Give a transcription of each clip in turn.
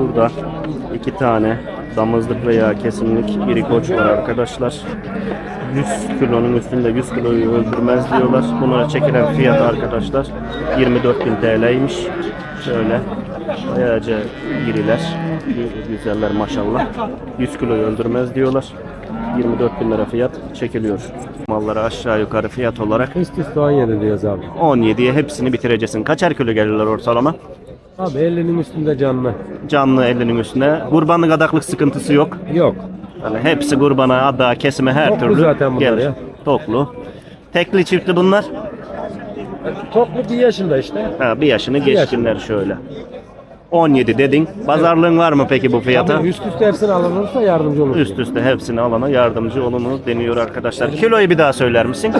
Burada iki tane damızlık veya kesimlik iri koç var arkadaşlar. 100 kilonun üstünde 100 kiloyu öldürmez diyorlar. Bunlara çekilen fiyat arkadaşlar 24.000 TL'ymiş. Şöyle bayağıca iriler. Güzeller maşallah. 100 kiloyu öldürmez diyorlar. 24 bin lira fiyat çekiliyor. Malları aşağı yukarı fiyat olarak üste 17 diyoruz abi. 17'ye hepsini bitireceksin. Kaçer kilo gelirler ortalama? Abi 50'nin üstünde canlı. Canlı 50'nin üstüne. Kurbanlık adaklık sıkıntısı yok. Yok. Yani hepsi kurbana, ada, kesime her Toplu türlü zaten bunlar gelir. ya. Toplu. Tekli çiftli bunlar. Toplu bir yaşında işte. Ha, bir yaşını yaşında. geçkinler şöyle. 17 dedin. Pazarlığın var mı peki bu fiyata? Tabii üst üste hepsini alınırsa yardımcı olur. Üst üste hepsini alana yardımcı olunuz deniyor arkadaşlar. Kiloyu bir daha söyler misin?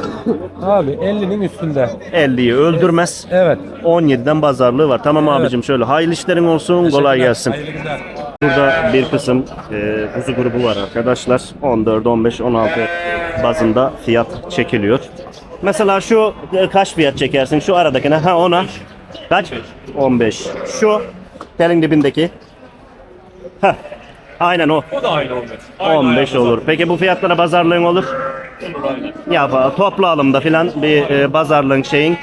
Abi 50'nin üstünde. 50'yi öldürmez. Evet. 17'den pazarlığı var. Tamam abicim şöyle hayırlı işlerin olsun kolay gelsin. Hayırlı günler. Burada bir kısım e, kuzu grubu var arkadaşlar. 14, 15, 16 bazında fiyat çekiliyor. Mesela şu e, kaç fiyat çekersin? Şu aradakine ha ona kaç? 15. Şu telin dibindeki. Ha. Aynen o. O da aynı 15. 15 olur. Peki bu fiyatlara pazarlığın olur? Ya fa- toplu alımda filan bir e, pazarlığın şeyin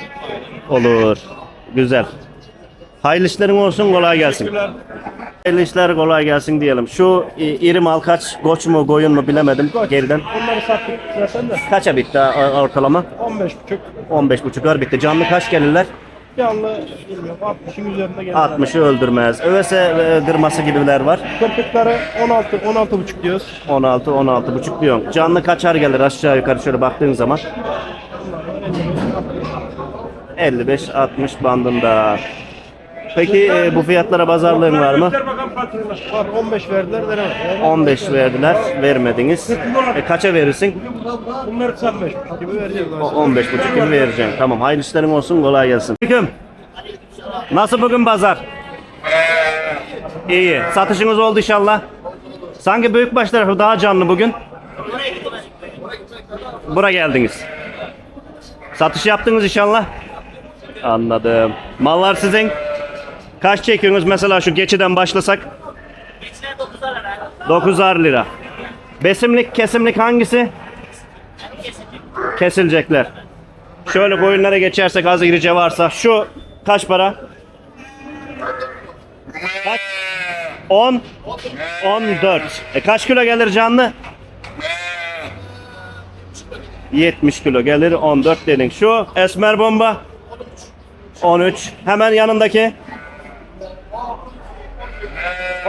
olur. Güzel. Hayırlı işlerin olsun kolay gelsin. Hayırlı işler kolay gelsin diyelim. Şu e, iri mal kaç? Koç mu koyun mu bilemedim geriden. Bunları sattık zaten de. Kaça bitti ortalama? 15 buçuk. 15 buçuklar bitti. Canlı kaç gelirler? Yanlı bilmiyorum 60'ın üzerinde gelir. 60'ı öldürmez. Övese e, kırması gibiler var. Köpekleri 16 16 buçuk diyoruz. 16 16 buçuk diyorsun. Canlı kaçar gelir aşağı yukarı şöyle baktığın zaman? 55-60 bandında. Peki e, bu fiyatlara pazarlığın var mı? Var 15 verdiler veremez. Yani 15 verdiler, vermediniz. E, kaça verirsin? bunları sen 5 buçuk gibi vereceğiz. O 15 buçuk gibi vereceksin. Tamam, hayırlı işlerin olsun, kolay gelsin. Aleyküm. Nasıl bugün pazar? İyi. Satışınız oldu inşallah. Sanki büyükbaş tarafı daha canlı bugün. Bura geldiniz. Satış yaptınız inşallah. Anladım. Mallar sizin. Kaç çekiyorsunuz mesela şu geçiden başlasak? 9'ar lira. Besimlik, kesimlik hangisi? Kesilecekler. Şöyle koyunlara geçersek az irice varsa şu kaç para? Kaç? 10 14. E kaç kilo gelir canlı? 70 kilo gelir 14 dedin. Şu esmer bomba 13. Hemen yanındaki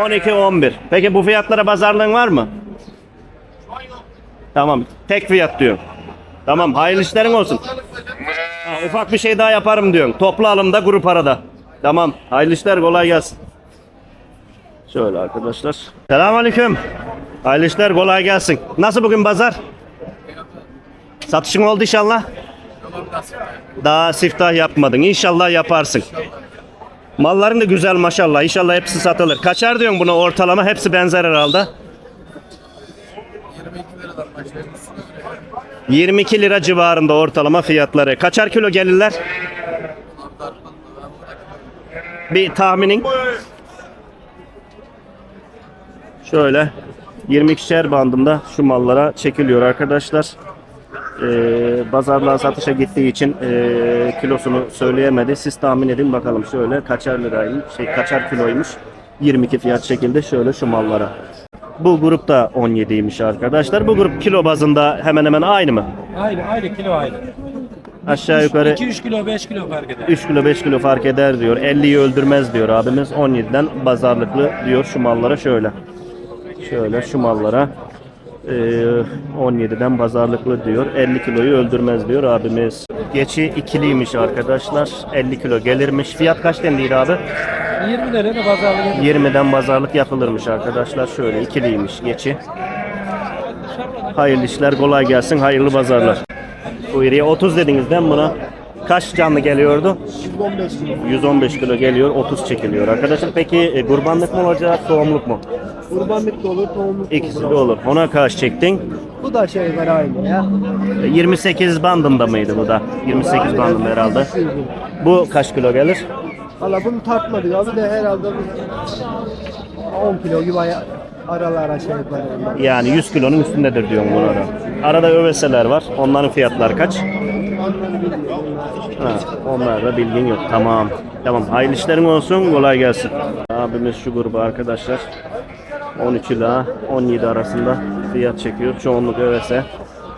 12 11. Peki bu fiyatlara pazarlığın var mı? Tamam. Tek fiyat diyor. Tamam. Hayırlı işlerin olsun. Ha, ufak bir şey daha yaparım diyorsun. Toplu alımda grup arada. Tamam. Hayırlı işler kolay gelsin. Şöyle arkadaşlar. Selamünaleyküm. Hayırlı işler kolay gelsin. Nasıl bugün pazar? Satışın oldu inşallah. Daha siftah yapmadın. İnşallah yaparsın. Malların da güzel maşallah. İnşallah hepsi satılır. Kaçar diyorsun buna ortalama? Hepsi benzer herhalde. 22 lira civarında ortalama fiyatları. Kaçar kilo gelirler? Bir tahminin. Şöyle 22'şer bandında şu mallara çekiliyor arkadaşlar. Ee, pazarlığa satışa gittiği için ee, kilosunu söyleyemedi. Siz tahmin edin bakalım şöyle kaçar liraymış, şey kaçar kiloymuş. 22 fiyat şekilde şöyle şu mallara. Bu grup da 17'ymiş arkadaşlar. Bu grup kilo bazında hemen hemen aynı mı? Aynı aynı kilo aynı. Aşağı yukarı 2-3 kilo 5 kilo fark eder. 3 kilo 5 kilo fark eder diyor. 50'yi öldürmez diyor abimiz. 17'den pazarlıklı diyor şu mallara şöyle. Şöyle şu mallara eee, 17'den pazarlıklı diyor. 50 kiloyu öldürmez diyor abimiz. Geçi ikiliymiş arkadaşlar. 50 kilo gelirmiş. Fiyat kaç denildi abi? 20 lira da pazarlık 20'den pazarlık yapılırmış arkadaşlar. Şöyle ikiliymiş geçi. Hayırlı işler kolay gelsin. Hayırlı pazarlar. Bu iriye 30 dediniz değil mi buna? Kaç canlı geliyordu? 115 kilo. 115 kilo geliyor, 30 çekiliyor arkadaşlar. Peki e, kurbanlık mı olacak, tohumluk mu? Kurbanlık da olur, tohumluk da İkisi de olur. Ona kaç çektin? Bu da şey var aynı ya. E, 28 bandında mıydı bu da? 28 bandında herhalde. Bu kaç kilo gelir? Valla bunu tartmadık abi de herhalde 10 kilo gibi aya- aralar aşağı yukarı. onlar. Yani 100 kilonun üstündedir diyorum bunlara. Arada öveseler var. Onların fiyatları kaç? Ha, onlar da bilgin yok. Tamam. Tamam. Hayırlı işlerin olsun. Kolay gelsin. Abimiz şu grubu arkadaşlar. 13 ila 17 arasında fiyat çekiyor. Çoğunluk övese.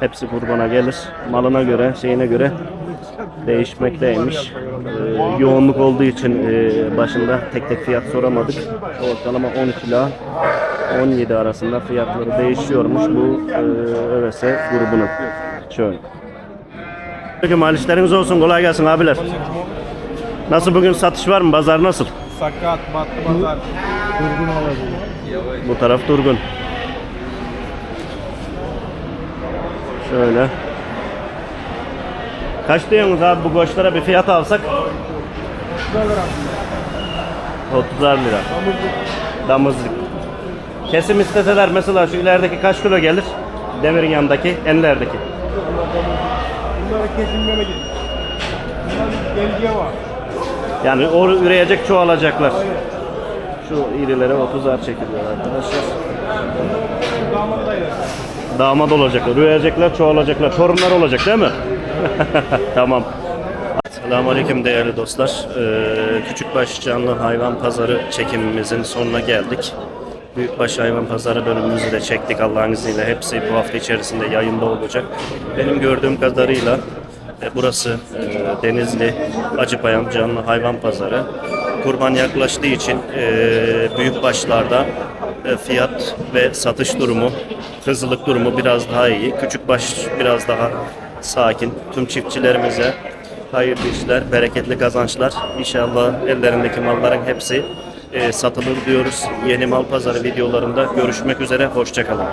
Hepsi kurbana gelir. Malına göre, şeyine göre değişmekteymiş. Ee, yoğunluk olduğu için e, başında tek tek fiyat soramadık. Ortalama 13 ila 17 arasında fiyatları değişiyormuş bu e, övese grubunun. Şöyle. Peki mal olsun. Kolay gelsin abiler. Nasıl bugün satış var mı? Pazar nasıl? Sakat, battı pazar. Durgun olabilir. Bu taraf durgun. Şöyle. Kaç diyorsunuz abi bu koçlara bir fiyat alsak? 30'ar lira. Damızlık. Kesim isteseler mesela şu ilerideki kaç kilo gelir? Demirin yanındaki, enlerdeki. Bunları kesilmeme gidiyor. Belge var. Yani o üreyecek çoğalacaklar. Şu irilere 30'ar çekiliyor arkadaşlar. Damat olacaklar, üreyecekler, çoğalacaklar, torunlar olacak değil mi? tamam. Selamünaleyküm değerli dostlar. Ee, Küçükbaş Canlı Hayvan Pazarı çekimimizin sonuna geldik. Büyükbaş Hayvan Pazarı bölümümüzü de çektik Allah'ın izniyle. Hepsi bu hafta içerisinde yayında olacak. Benim gördüğüm kadarıyla burası e, Denizli Acıpayam Canlı Hayvan Pazarı. Kurban yaklaştığı için e, büyükbaşlarda e, fiyat ve satış durumu, hızlılık durumu biraz daha iyi. Küçükbaş biraz daha sakin. Tüm çiftçilerimize hayırlı işler, bereketli kazançlar. İnşallah ellerindeki malların hepsi satılır diyoruz. Yeni mal pazarı videolarında görüşmek üzere. Hoşçakalın.